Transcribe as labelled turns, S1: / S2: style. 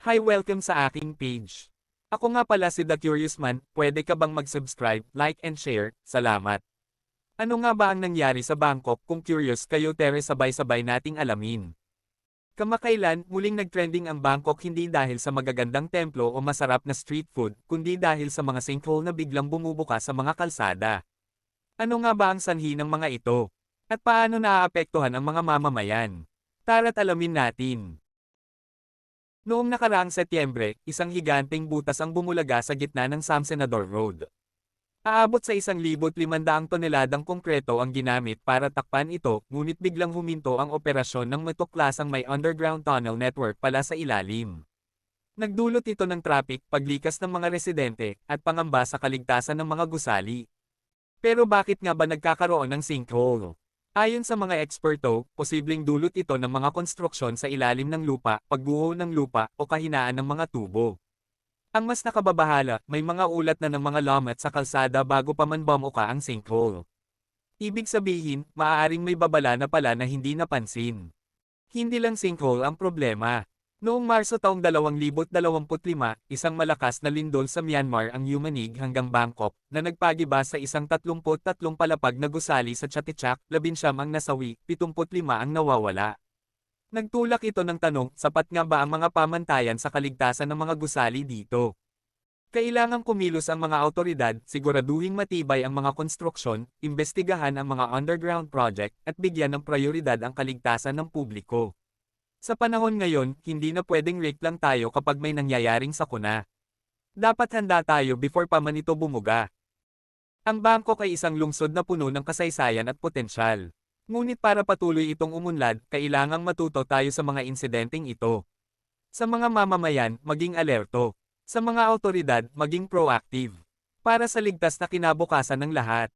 S1: Hi welcome sa aking page. Ako nga pala si The Curious Man, pwede ka bang mag-subscribe, like and share, salamat. Ano nga ba ang nangyari sa Bangkok kung curious kayo tere sabay-sabay nating alamin. Kamakailan, muling nagtrending ang Bangkok hindi dahil sa magagandang templo o masarap na street food, kundi dahil sa mga sinkhole na biglang bumubuka sa mga kalsada. Ano nga ba ang sanhi ng mga ito? At paano naaapektuhan ang mga mamamayan? Tara't alamin natin. Noong nakaraang Setyembre, isang higanteng butas ang bumulaga sa gitna ng Sam Senador Road. Aabot sa 1,500 toneladang konkreto ang ginamit para takpan ito, ngunit biglang huminto ang operasyon ng matuklasang may underground tunnel network pala sa ilalim. Nagdulot ito ng traffic, paglikas ng mga residente, at pangamba sa kaligtasan ng mga gusali. Pero bakit nga ba nagkakaroon ng sinkhole? Ayon sa mga eksperto, posibleng dulot ito ng mga konstruksyon sa ilalim ng lupa, pagguho ng lupa, o kahinaan ng mga tubo. Ang mas nakababahala, may mga ulat na ng mga lomet sa kalsada bago pa man bumuka ang sinkhole. Ibig sabihin, maaaring may babala na pala na hindi napansin. Hindi lang sinkhole ang problema. Noong Marso taong 2025, isang malakas na lindol sa Myanmar ang Yumanig hanggang Bangkok, na nagpagiba sa isang 33 palapag na gusali sa Chatuchak, 11 ang nasawi, 75 ang nawawala. Nagtulak ito ng tanong, sapat nga ba ang mga pamantayan sa kaligtasan ng mga gusali dito? Kailangang kumilos ang mga autoridad, siguraduhing matibay ang mga konstruksyon, imbestigahan ang mga underground project, at bigyan ng prioridad ang kaligtasan ng publiko. Sa panahon ngayon, hindi na pwedeng rake lang tayo kapag may nangyayaring sakuna. Dapat handa tayo before pa man ito bumuga. Ang Bangkok ay isang lungsod na puno ng kasaysayan at potensyal. Ngunit para patuloy itong umunlad, kailangang matuto tayo sa mga insidenteng ito. Sa mga mamamayan, maging alerto. Sa mga autoridad, maging proactive. Para sa ligtas na kinabukasan ng lahat.